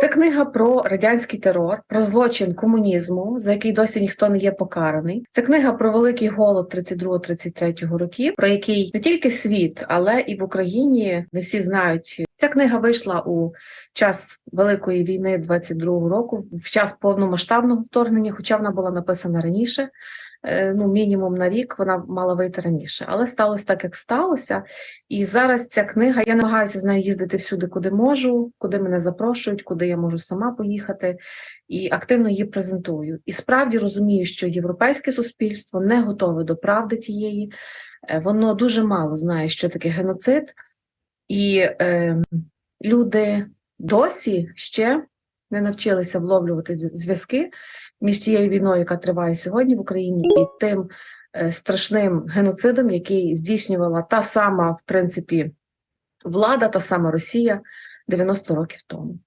Це книга про радянський терор, про злочин комунізму, за який досі ніхто не є покараний. Це книга про великий голод 32-33 років, про який не тільки світ, але і в Україні не всі знають. Ця книга вийшла у час Великої війни 22-го року, в час повномасштабного вторгнення, хоча вона була написана раніше. е, Ну, мінімум на рік вона мала вийти раніше, але сталося так, як сталося. І зараз ця книга, я намагаюся з нею їздити всюди, куди можу, куди мене запрошують, куди я можу сама поїхати, і активно її презентую. І справді розумію, що європейське суспільство не готове до правди тієї, Е, воно дуже мало знає, що таке геноцид, і е, люди досі ще не навчилися вловлювати зв'язки між тією війною, яка триває сьогодні в Україні, і тим е, страшним геноцидом, який здійснювала та сама, в принципі, влада, та сама Росія 90 років тому.